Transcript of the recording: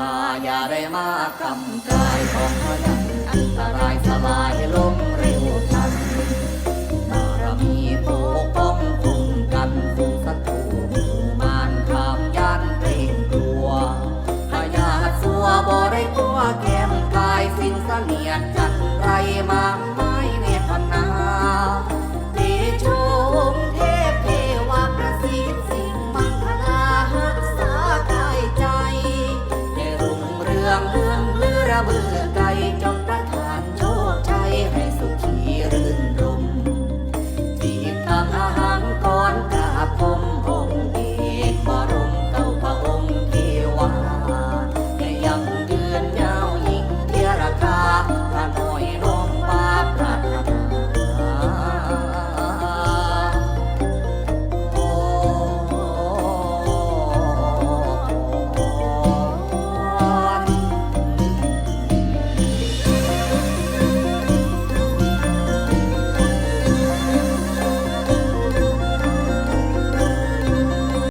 ข้าอย่าได้มากำกายของพยันอันตรายสลายลงเร็วทันบารมีปกป้องคุ้มกันสู่ศัตรูมู่มารขามยันเกรงกลัวพยาสัวบ่ได้กลัวแก้มกายสิ่งเสนียดจันไรมาไเบื่อไก่จง